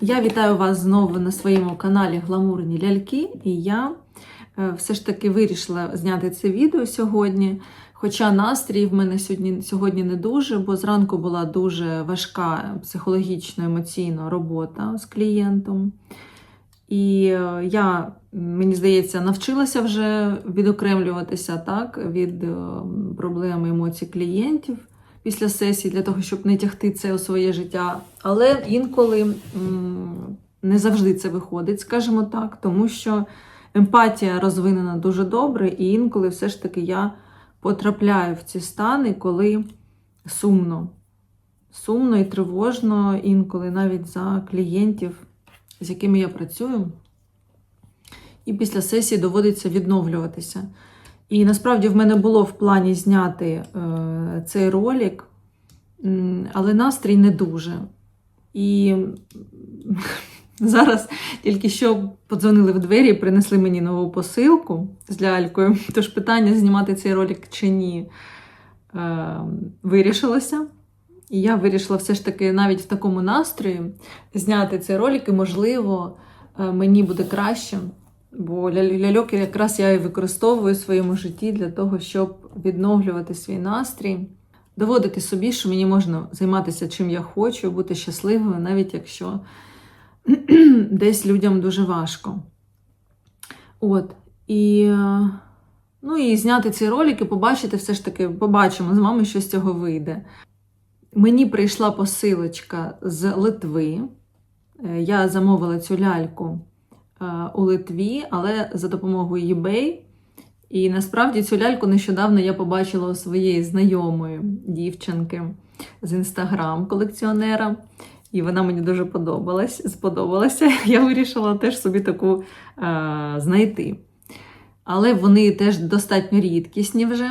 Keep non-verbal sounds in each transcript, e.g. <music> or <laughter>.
Я вітаю вас знову на своєму каналі Гламурні ляльки, і я е, все ж таки вирішила зняти це відео сьогодні. Хоча настрій в мене сьогодні, сьогодні не дуже, бо зранку була дуже важка психологічно емоційна робота з клієнтом. І е, я, мені здається, навчилася вже відокремлюватися так, від е, проблем емоцій клієнтів після сесії для того, щоб не тягти це у своє життя. Але інколи не завжди це виходить, скажімо так, тому що емпатія розвинена дуже добре, і інколи все ж таки я потрапляю в ці стани, коли сумно. Сумно і тривожно, інколи навіть за клієнтів, з якими я працюю. І після сесії доводиться відновлюватися. І насправді в мене було в плані зняти е, цей ролик, але настрій не дуже. І <laughs> зараз тільки що подзвонили в двері і принесли мені нову посилку з лялькою. Тож питання, знімати цей ролик чи ні, е, вирішилося. І я вирішила все ж таки навіть в такому настрої зняти цей ролик, і, можливо, е, мені буде краще. Бо ля- ляльок якраз я і використовую в своєму житті для того, щоб відновлювати свій настрій, доводити собі, що мені можна займатися чим я хочу, бути щасливою, навіть якщо <clears throat> десь людям дуже важко. От. І, ну, і зняти ці ролики, побачити, все ж таки, побачимо з вами, що з цього вийде. Мені прийшла посилочка з Литви. Е, Я замовила цю ляльку у Литві, але за допомогою eBay. І насправді цю ляльку нещодавно я побачила у своєї знайомої дівчинки з інстаграм колекціонера. І вона мені дуже подобалась, сподобалася. <laughs> Я вирішила теж собі таку е, знайти. Але вони теж достатньо рідкісні вже.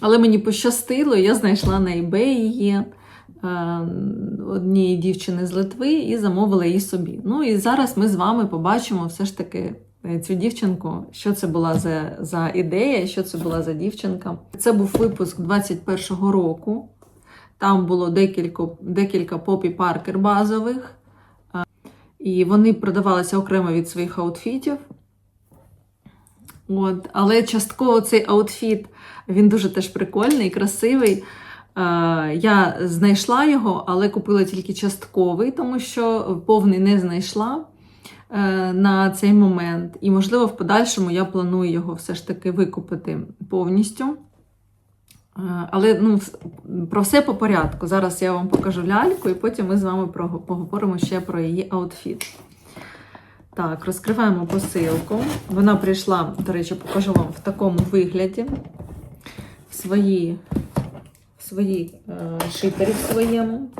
Але мені пощастило, я знайшла на eBay її е, однієї дівчини з Литви і замовила її собі. Ну і зараз ми з вами побачимо все ж таки е, цю дівчинку, що це була за, за ідея, що це була за дівчинка. Це був випуск 21-го року. Там було декілька, декілька попі паркер базових, е, і вони продавалися окремо від своїх аутфітів. От. Але частково цей аутфіт він дуже теж прикольний, красивий. Е, Я знайшла його, але купила тільки частковий, тому що повний не знайшла е, на цей момент. І, можливо, в подальшому я планую його все ж таки викупити повністю. Е, Але ну, про все по порядку. Зараз я вам покажу ляльку, і потім ми з вами поговоримо ще про її аутфіт. Так, розкриваємо посилку. Вона прийшла, до речі, покажу вам в такому вигляді. В своїй в своїй е, шипері в своєму.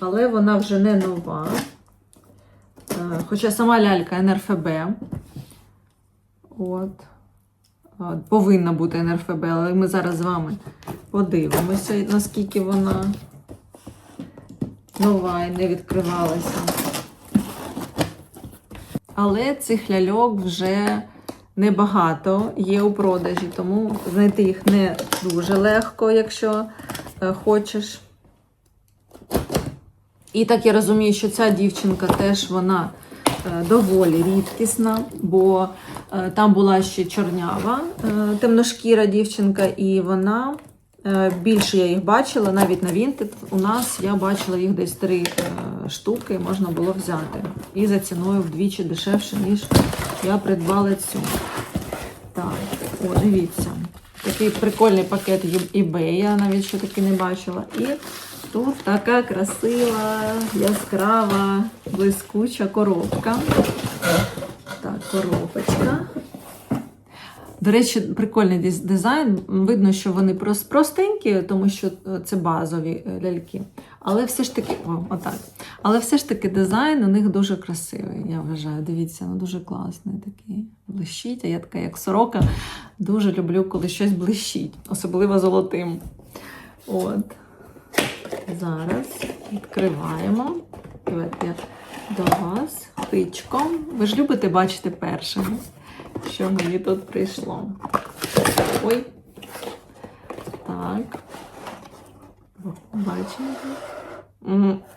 Але вона вже не нова. Е, хоча сама лялька НРФБ. От. Е, Повинна бути НРФБ, але ми зараз з вами подивимося, наскільки вона нова і не відкривалася. Але цих ляльок вже небагато є у продажі, тому знайти їх не дуже легко, якщо е, хочеш. І так я розумію, що ця дівчинка теж вона е, доволі рідкісна, бо е, там була ще чорнява, темношкіра дівчинка, і вона більше я їх бачила, навіть на Vinted у нас я бачила їх десь три е, штуки, можна було взяти. І за ціною вдвічі дешевше, ніж я придбала цю. Так, о, дивіться. Такий прикольний пакет eBay, я навіть ще таки не бачила. І тут така красива, яскрава, блискуча коробка. Так, коробочка. До речі, прикольний дизайн. Видно, що вони простенькі, тому що е, це базові е, ляльки. Але все ж таки, о, отак. Але все ж таки дизайн у них дуже красивий, я вважаю. Дивіться, ну дуже класний такий. Блищить, а я така, як сорока, дуже люблю, коли щось блищить, особливо золотим. От. Зараз відкриваємо. Давайте я до вас тичком. Ви ж любите бачити першими, що мені тут прийшло. Ой. Так. Бачимо. Мгм. <laughs>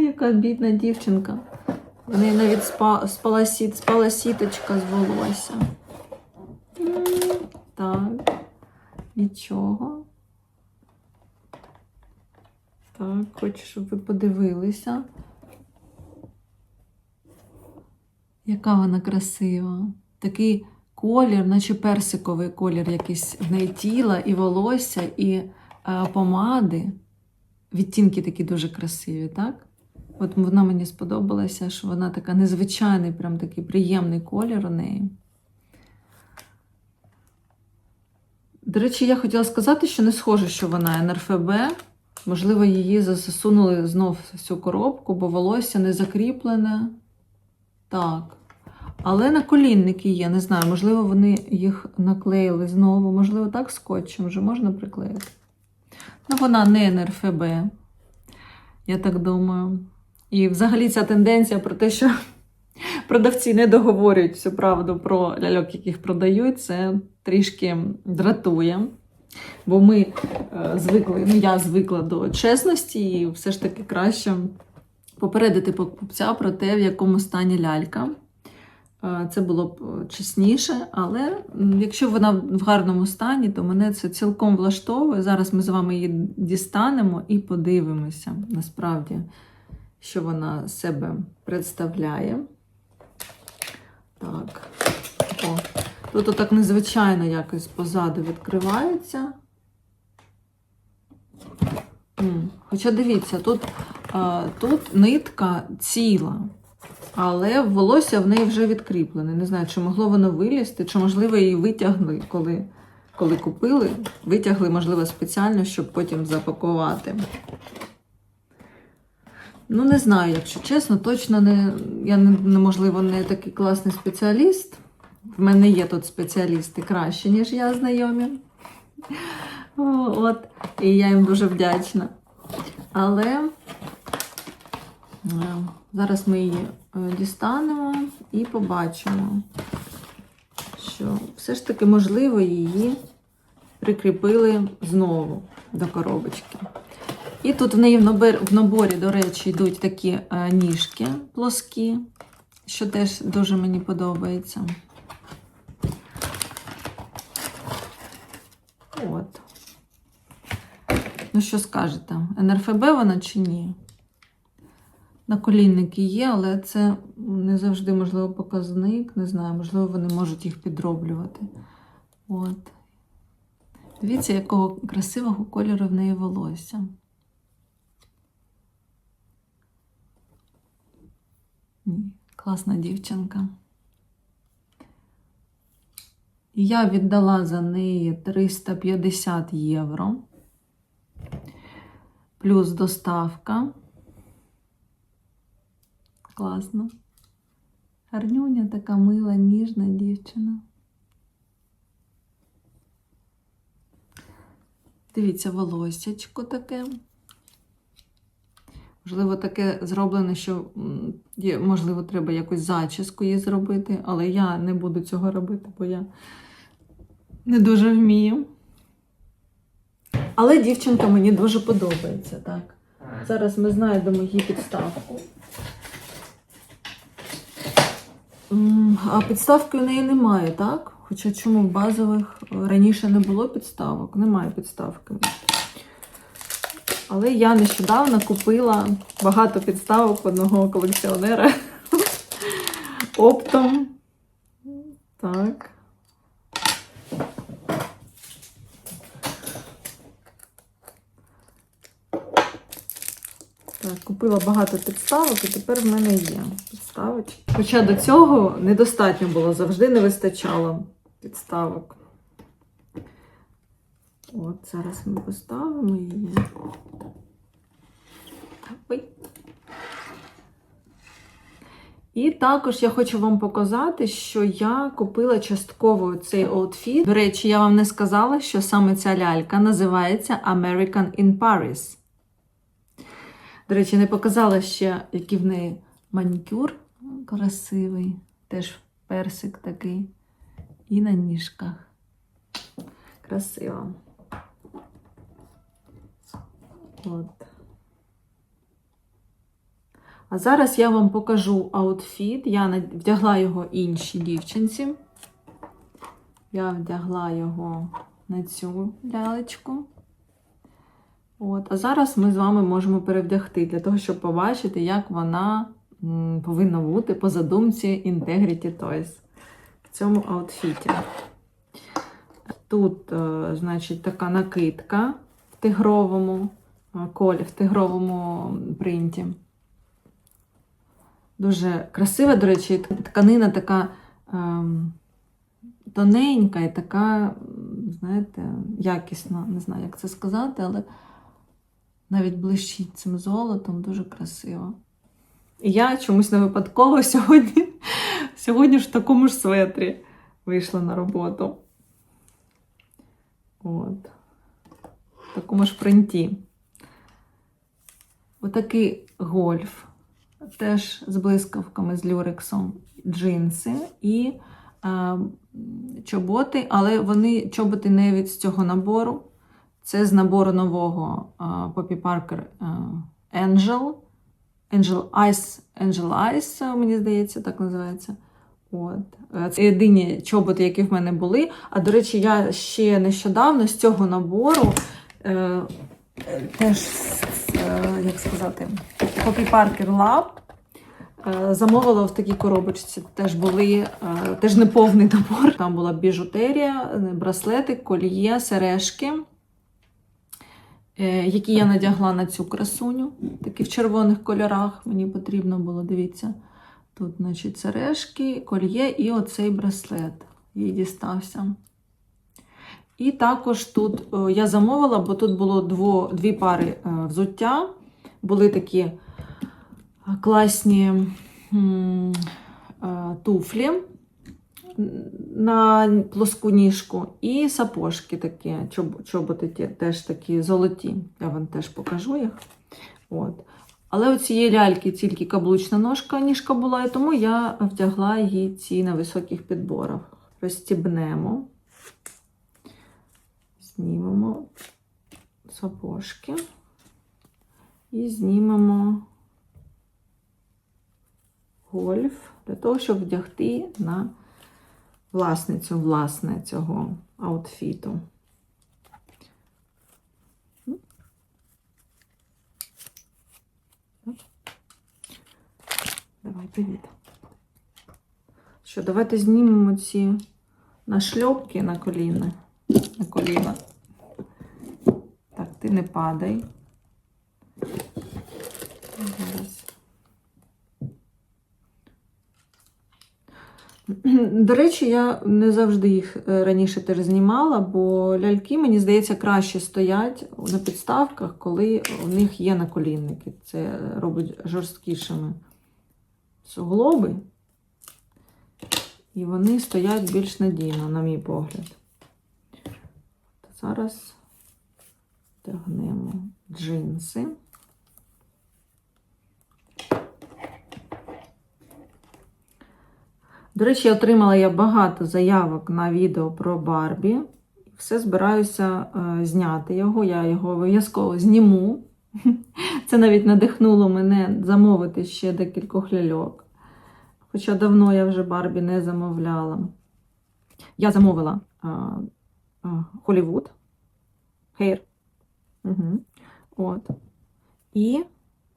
яка бідна дівчинка. В неї навіть спа, спала, сіт, спала сіточка з волосся. Так, нічого. Так, хочу, щоб ви подивилися. Яка вона красива. Такий колір, наче персиковий колір, якийсь в неї тіла, і волосся, і е, помади. Відтінки такі дуже красиві, так? От вона мені сподобалася, що вона така незвичайний, прям такий приємний колір у неї. До речі, я хотіла сказати, що не схоже, що вона НРФБ. Можливо, її засунули знов в цю коробку, бо волосся не закріплене. Так. Але наколінники є, не знаю, можливо, вони їх наклеїли знову, можливо, так скотчем вже можна приклеїти. Ну, вона не НРФБ, я так думаю. І взагалі ця тенденція про те, що продавці не договорюють всю правду про ляльок, яких продають, це трішки дратує. Бо ми е, звикли, ну я звикла до чесності, і все ж таки краще попередити покупця про те, в якому стані лялька. Е, Це було б чесніше, але якщо вона в гарному стані, то мене це цілком влаштовує. Зараз ми з вами її дістанемо і подивимося насправді, що вона себе представляє. Так. О. Тут отак незвичайно якось позаду відкривається. Хоча дивіться, тут, а, тут нитка ціла, але волосся в неї вже відкріплене. Не знаю, чи могло воно вилізти, чи, можливо, її витягли, коли, коли купили. Витягли, можливо, спеціально, щоб потім запакувати. Ну, не знаю, якщо чесно, точно не, я не, неможливо не такий класний спеціаліст. В мене є тут спеціалісти краще, ніж я знайомі. От, і я їм дуже вдячна. Але е, зараз ми її дістанемо і побачимо, що все ж таки можливо її прикріпили знову до коробочки. І тут в неї в наборі, до речі, йдуть такі е, ніжки плоскі, що теж дуже мені подобається. От. Ну, що скажете? НРФБ вона чи ні? Наколінники є, але це не завжди, можливо, показник. Не знаю, можливо, вони можуть їх підроблювати. От. Дивіться, якого красивого кольору в неї волосся. Класна дівчинка. Я віддала за неї 350 євро. Плюс доставка. Класно. Гарнюня така мила, ніжна дівчина. Дивіться, волоссячко таке. Можливо, таке зроблене, що можливо, треба якусь зачіску їй зробити, але я не буду цього робити, бо я не дуже вмію. Але дівчинка мені дуже подобається, так. Зараз ми знайдемо її підставку. М, А підставки в неї немає, так? Хоча чому в базових раніше не було підставок? Немає підставки. Але я нещодавно купила багато підставок одного колекціонера <laughs> оптом. Так. Так, купила багато підставок, і тепер в мене є підставочки. Хоча до цього недостатньо було, завжди не вистачало підставок. От, зараз ми поставимо її. Ой. І також я хочу вам показати, що я купила частково цей outfit. До речі, я вам не сказала, що саме ця лялька називається American in Paris. До речі, не показала ще, який в неї манікюр красивий, теж персик такий. І на ніжках. Красиво. От. А зараз я вам покажу аутфіт. Я вдягла його іншій дівчинці. Я вдягла його на цю лялечку. От. А зараз ми з вами можемо перевдягти для того, щоб побачити, як вона повинна бути по задумці Integrity Toys в цьому аутфіті. Тут, е, значить, така накидка в тигровому е, колі, в тигровому принті. Дуже красива, до речі, тканина така ем, тоненька і така, знаєте, якісна. Не знаю, як це сказати, але навіть блищить цим золотом, дуже красиво. І я чомусь не випадково <laughs> сьогодні, сьогодні ж в такому ж светрі вийшла на роботу. От. В такому ж принті. Отакий гольф, теж з блискавками з люрексом, джинси і е, чоботи, але вони чоботи не від цього набору. Це з набору нового Poppy Parker е, Angel. Angel Ice, Angel Ice, е, мені здається, так називається. От. Е, Це єдині чоботи, які в мене були. А до речі, я ще нещодавно з цього набору е, теж, е, як сказати, Poppy Parker Lab е, замовила в такій коробочці. Теж були е, теж неповний набор. Там була біжутерія, браслети, коліє, сережки. Е, Які я надягла на цю красуню, такі в червоних кольорах. Мені потрібно було, дивіться. Тут, значить, сережки, кольє і оцей браслет. Їй дістався. І також тут е, я замовила, бо тут було дво, дві пари е, взуття. Були такі класні туфлі на плоску ніжку і сапожки такі, чоб- чоботи теж такі золоті. Я вам теж покажу їх. От. Але у цієї ляльки тільки каблучна ножка, ніжка була, і тому я вдягла її ці на високих підборах. Розстібнемо, знімемо сапожки і знімемо гольф для того, щоб вдягти на власницю власне цього аутфіту. Давай, привіт. Що, давайте знімемо ці нашльопки на коліна. На коліна. Так, ти не падай. Зараз. <clears throat> До речі, я не завжди їх е, раніше теж знімала, бо ляльки, мені здається, краще стоять на підставках, коли у них є наколінники. Це робить жорсткішими суглоби. І вони стоять більш надійно, на мій погляд. Зараз тягнемо джинси. До речі, отримала я багато заявок на відео про Барбі. Все збираюся е, зняти його. Я його обов'язково зніму. Це навіть надихнуло мене замовити ще декількох ляльок. Хоча давно я вже Барбі не замовляла. Я замовила Холівуд Hair. Угу. От. І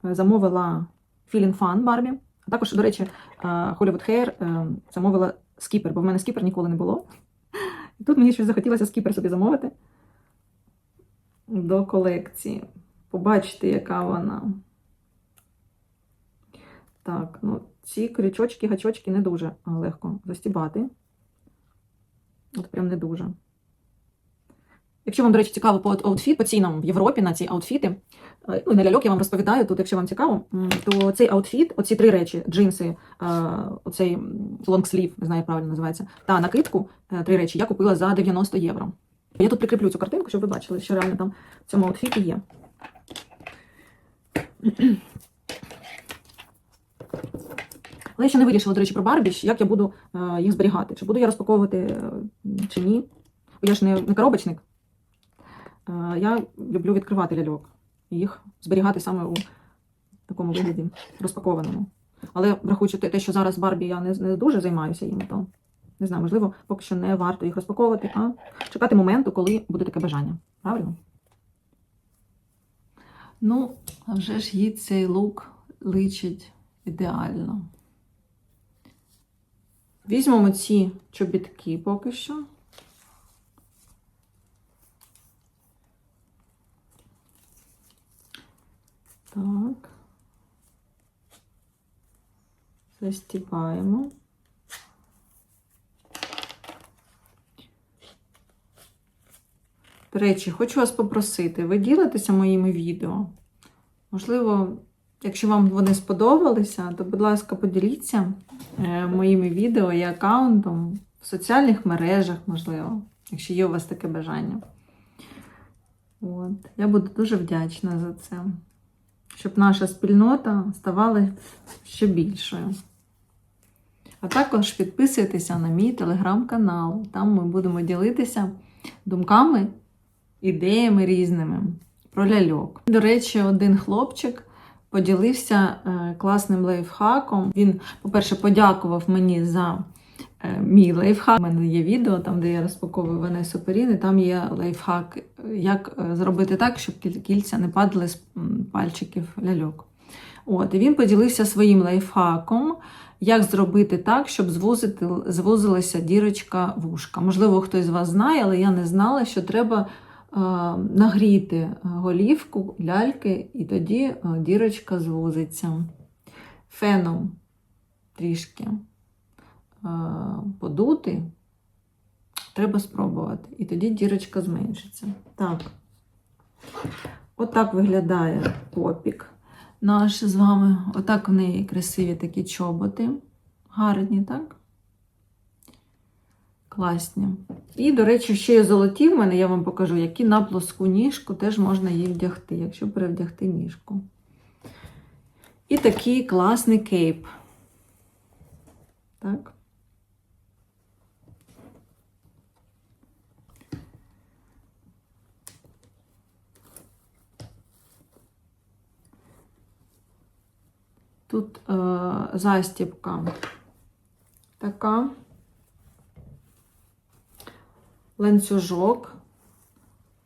е, замовила Feeling Fun Барбі. А також, до речі, е, Hollywood Hair е, замовила скіпер, бо в мене скіпер ніколи не було. І тут мені щось захотілося скіпер собі замовити до колекції. Побачите, яка вона. Так, ну, ці крючочки, гачочки не дуже легко застібати. От прям не дуже. Якщо вам, до речі, цікаво по аутфіт, по цінам в Європі на ці аутфіти, е, ну, на ляльок я вам розповідаю тут, якщо вам цікаво, то цей аутфіт, оці три речі: джинси, е, оцей лонгслів, не знаю, як правильно називається, та накидку, е, три речі, я купила за 90 євро. Я тут прикріплю цю картинку, щоб ви бачили, що реально там в цьому аутфіті є. <clears throat> Але я ще не вирішила, до речі, про Барбі, як я буду їх зберігати. Чи буду я розпаковувати чи ні. Бо я ж не коробочник. Е, я люблю відкривати ляльок і їх зберігати саме у такому вигляді, розпакованому. Але врахуючи те, те, що зараз Барбі я не, не дуже займаюся їм, то не знаю, можливо, поки що не варто їх розпаковувати, а чекати моменту, коли буде таке бажання. Правильно? Ну, а вже ж їй цей лук личить ідеально. Візьмемо ці чобітки поки що. Так. Застібаємо. До речі, хочу вас попросити, ви ділитеся моїми відео. Можливо, якщо вам вони сподобалися, то, будь ласка, поділіться е, моїми відео і аккаунтом в соціальних мережах, можливо, якщо є у вас таке бажання. От. Я буду дуже вдячна за це, щоб наша спільнота ставала ще більшою. А також підписуйтеся на мій телеграм-канал. Там ми будемо ділитися думками, ідеями різними про ляльок. До речі, один хлопчик поділився е, класним лайфхаком. Він, по-перше, подякував мені за мій лайфхак. У мене є відео, там, де я розпаковую Ванесу Перін, і там є лайфхак, як е, зробити так, щоб кільця не падали з пальчиків ляльок. От, і він поділився своїм лайфхаком, як зробити так, щоб звузити, звузилася дірочка вушка. Можливо, хтось з вас знає, але я не знала, що треба е, нагріти голівку ляльки, і тоді е, дірочка звузиться. Феном трішки е, подути. Треба спробувати. І тоді дірочка зменшиться. Так. Отак виглядає попік наш з вами. Отак в неї красиві такі чоботи. Гарні, так? Класні. І, до речі, ще є золоті в мене, я вам покажу, які на плоску ніжку теж можна їх вдягти, якщо перевдягти ніжку. І такий класний кейп. Так. Тут е, застібка така, ланцюжок.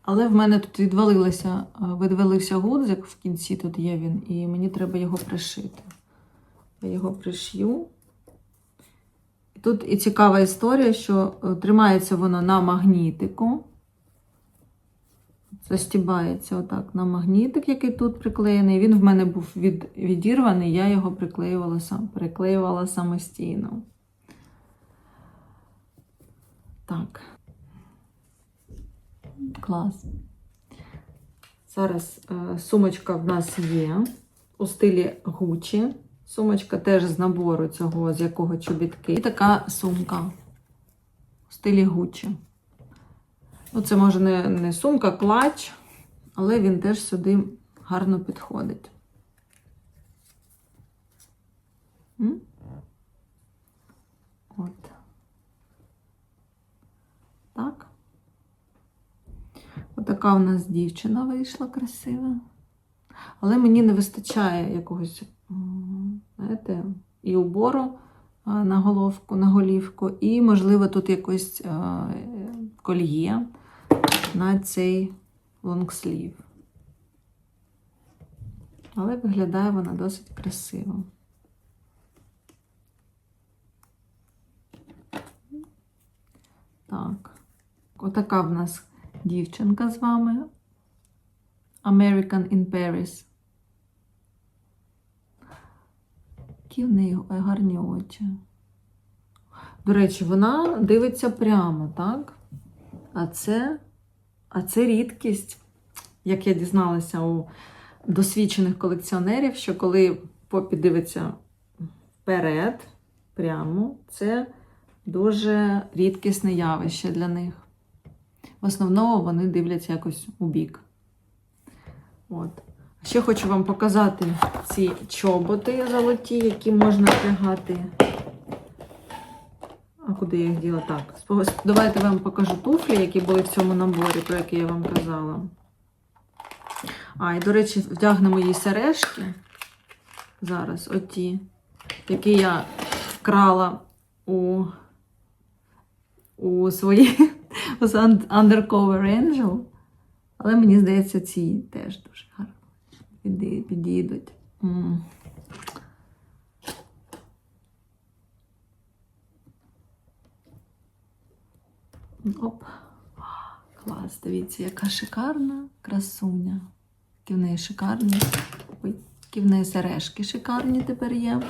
Але в мене тут відвалився, е, відвалився гудзик в кінці, тут є він, і мені треба його пришити. Я його пришью. Тут і цікава історія, що е, тримається воно на магнітику. Застібається отак на магнітик, який тут приклеєний. Він в мене був від, відірваний, я його приклеювала, приклеювала самостійно. Так. Клас. Зараз е, сумочка в нас є у стилі Gucci. Сумочка теж з набору цього, з якого чобітки. І така сумка у стилі Gucci. Ну, це може не, не сумка, клач, але він теж сюди гарно підходить. От. Так. Отака у нас дівчина вийшла красива. Але мені не вистачає якогось, знаєте, і убору на головку, на голівку, і, можливо, тут якось а, кольє на цей лонгслів. Але виглядає вона досить красиво. Так, отака в нас дівчинка з вами. American in Paris. Які в неї гарні очі. До речі, вона дивиться прямо, так? А це, а це рідкість, як я дізналася у досвідчених колекціонерів, що коли попі дивиться вперед, прямо, це дуже рідкісне явище для них. В основному вони дивляться якось у бік. От. Ще хочу вам показати ці чоботи золоті, які можна вдягати. А куди я їх діла? Так. Давайте вам покажу туфлі, які були в цьому наборі, про які я вам казала. А, і, до речі, вдягнемо її сережки. зараз оті, які я вкрала у, у свої <laughs> з Undercover Angel. Але мені здається, ці теж дуже гарно підійдуть. Оп. Клас, дивіться, яка шикарна красуня. Які в неї шикарні. Які в неї сережки шикарні тепер є.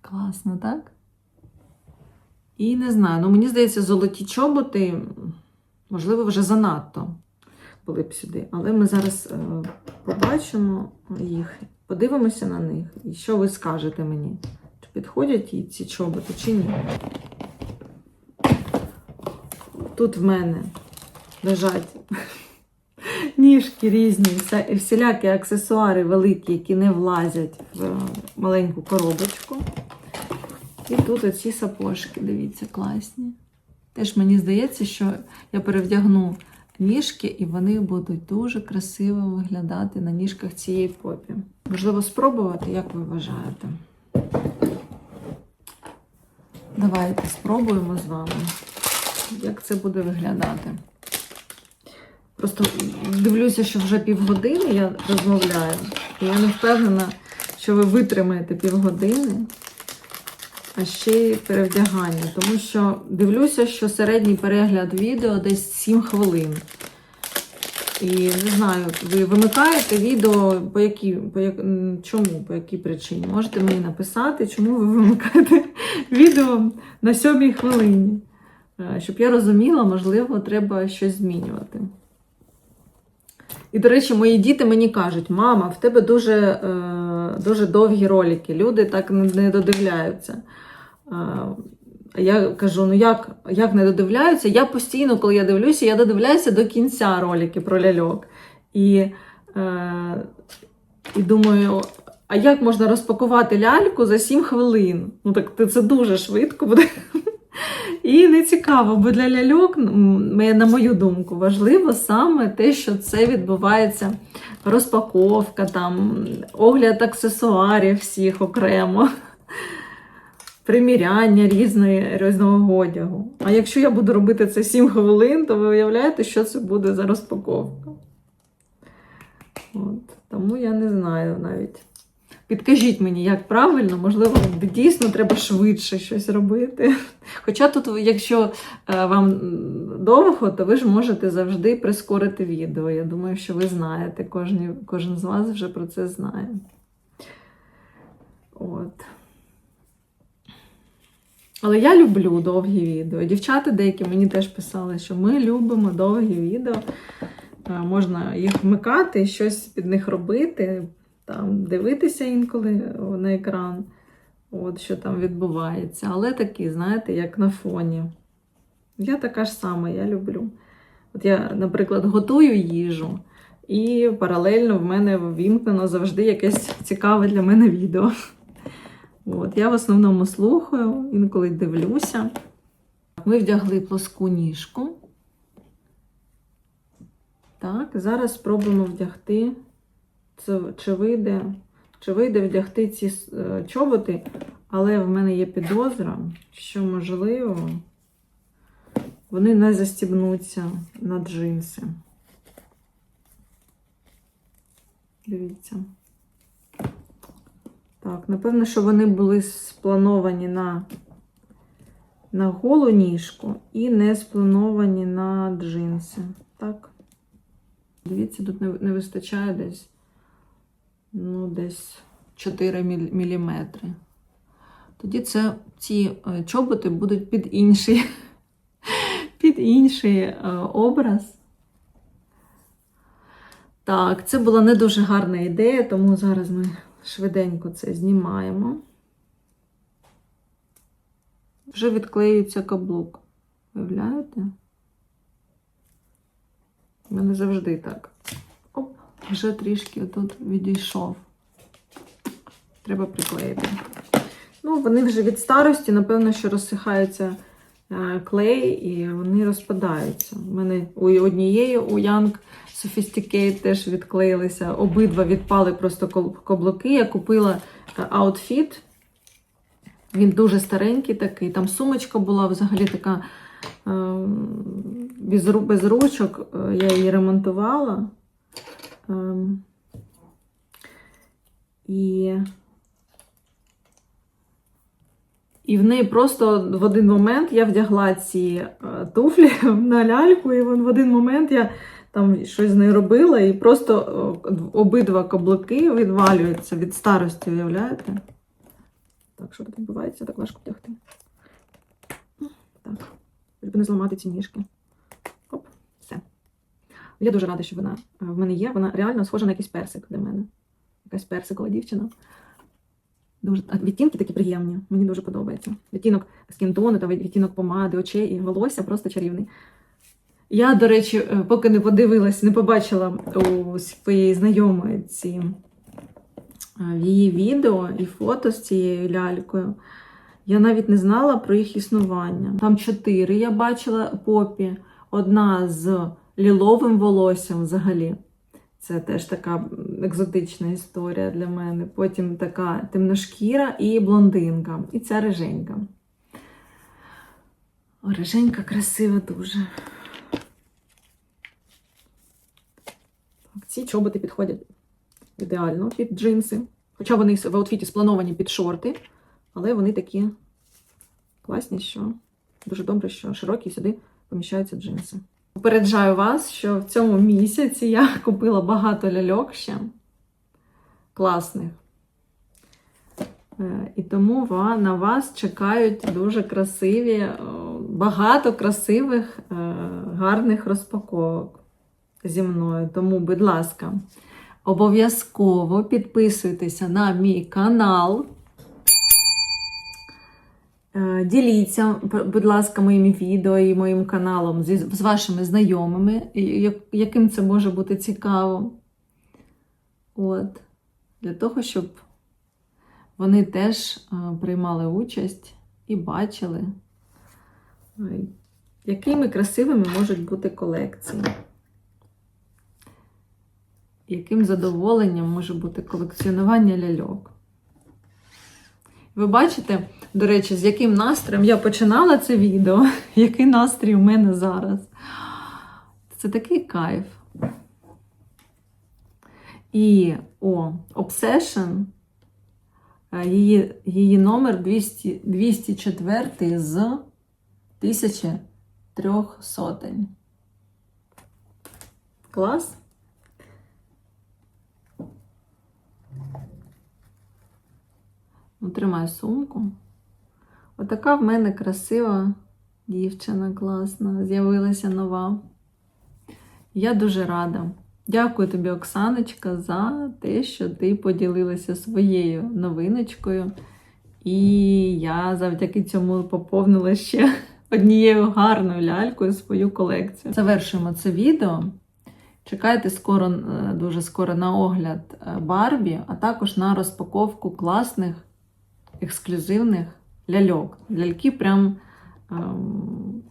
Класно, так? І не знаю, ну мені здається, золоті чоботи, можливо, вже занадто були б сюди. Але ми зараз е, побачимо їх, подивимося на них. І що ви скажете мені? Чи підходять їй ці чоботи, чи ні? Тут в мене лежать <laughs> ніжки різні, всілякі аксесуари великі, які не влазять в е, маленьку коробочку. І тут оці сапожки, дивіться, класні. Теж мені здається, що я перевдягну ніжки, і вони будуть дуже красиво виглядати на ніжках цієї попі. Можливо, спробувати, як ви вважаєте? Давайте спробуємо з вами, як це буде виглядати. Просто дивлюся, що вже півгодини я розмовляю, і я не впевнена, що ви витримаєте півгодини а ще й перевдягання, тому що дивлюся, що середній перегляд відео десь 7 хвилин. І не знаю, ви вимикаєте відео по якій, по як, чому, по якій причині? Можете мені написати, чому ви вимикаєте <laughs> відео на сьомій хвилині. Е, Щоб я розуміла, можливо, треба щось змінювати. І, до речі, мої діти мені кажуть: мама, в тебе дуже, е, дуже довгі ролики, люди так не додивляються. А я кажу: ну як, як не додивляються? Я постійно, коли я дивлюся, я додивляюся до кінця ролики про ляльок. І, е, і думаю, а як можна розпакувати ляльку за 7 хвилин? Ну так це дуже швидко буде. І не цікаво, бо для ляльок, на мою думку, важливо саме те, що це відбувається розпаковка, там, огляд аксесуарів всіх окремо, приміряння різної, різного одягу. А якщо я буду робити це 7 хвилин, то ви уявляєте, що це буде за розпаковка. От. Тому я не знаю навіть. Підкажіть мені, як правильно, можливо, дійсно треба швидше щось робити. Хоча тут, якщо е, вам довго, то ви ж можете завжди прискорити відео. Я думаю, що ви знаєте, кожен, кожен з вас вже про це знає. От. Але я люблю довгі відео. Дівчата деякі мені теж писали, що ми любимо довгі відео. Е, Можна їх вмикати, щось під них робити, там дивитися інколи на екран, от що там відбувається. Але такі, знаєте, як на фоні. Я така ж сама, я люблю. От я, наприклад, готую їжу, і паралельно в мене ввімкнено завжди якесь цікаве для мене відео. От, я в основному слухаю, інколи дивлюся. Ми вдягли плоску ніжку. Так, зараз спробуємо вдягти, чи, вийде, чи вийде вдягти ці е, чоботи, але в мене є підозра, що, можливо, вони не застібнуться на джинси. Дивіться. Так, напевно, що вони були сплановані на, на голу ніжку і не сплановані на джинси. Так. Дивіться, тут не, не вистачає десь, ну, десь 4 міль- міліметри. Тоді це ці е, чоботи будуть під інший, <laughs> під інший е, образ. Так, це була не дуже гарна ідея, тому зараз ми швиденько це знімаємо. Вже відклеюється каблук. Уявляєте? У мене завжди так. Оп, вже трішки тут відійшов. Треба приклеїти. Ну, вони вже від старості, напевно, що розсихаються клей і вони розпадаються. У мене у однієї у Young Sophisticate теж відклеїлися. Обидва відпали просто каблуки. Я купила е, аутфіт. Він дуже старенький такий. Там сумочка була взагалі така е, без, ручок. Е, Я її ремонтувала. Ем, і, і в неї просто в один момент я вдягла ці е, туфлі <laughs> на ляльку, і в один момент я там щось з нею робила, і просто е, обидва каблуки відвалюються від старості, уявляєте? Так, що тут відбувається? Так важко вдягти. Так, щоб не зламати ці ніжки. Оп, все. Я дуже рада, що вона е, в мене є. Вона реально схожа на якийсь персик для мене. Якась персикова дівчина. Дуже відтінки такі приємні. Мені дуже подобається. Відтінок скінтону та відтінок помади, очей і волосся просто чарівний. Я, до речі, е, поки не подивилась, не побачила у своєї знайомої ці е, її відео і фото з цією лялькою. Я навіть не знала про їх існування. Там чотири я бачила попі. Одна з ліловим волоссям взагалі. Це теж така екзотична історія для мене. Потім така темношкіра і блондинка. І ця риженька. О, красива дуже. Так, ці чоботи підходять ідеально під джинси. Хоча вони в аутфіті сплановані під шорти, але вони такі класні, що дуже добре, що широкі сюди поміщаються джинси. Попереджаю вас, що в цьому місяці я <laughs> купила багато ляльок ще класних. Е, І тому на вас чекають дуже красиві, е, багато красивих, е, гарних розпаковок зі мною. Тому, будь ласка, обов'язково підписуйтеся на мій канал. Е, Діліться, будь ласка, моїми відео і моїм каналом з вашими знайомими, яким це може бути цікаво. От. Для того, щоб вони теж е, приймали участь і бачили, якими красивими можуть бути колекції. Яким задоволенням може бути колекціонування ляльок. Ви бачите, до речі, з яким настроєм я починала це відео, <laughs> який настрій у мене зараз. Це такий кайф. І о, Obsession, е, її, її номер 200, 204 з 1300. Клас? Ну, тримай сумку. Отака в мене красива дівчина класна, з'явилася нова. Я дуже рада. Дякую тобі, Оксаночка, за те, що ти поділилася своєю новиночкою. І я завдяки цьому поповнила ще однією гарною лялькою свою колекцію. Завершуємо це відео. Чекайте скоро, е, дуже скоро на огляд е, Барбі, а також на розпаковку класних ексклюзивних ляльок. Ляльки прям, ем,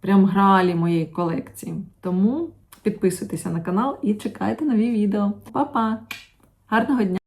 прям гралі моєї колекції. Тому підписуйтеся на канал і чекайте нові відео. Па-па! Гарного дня!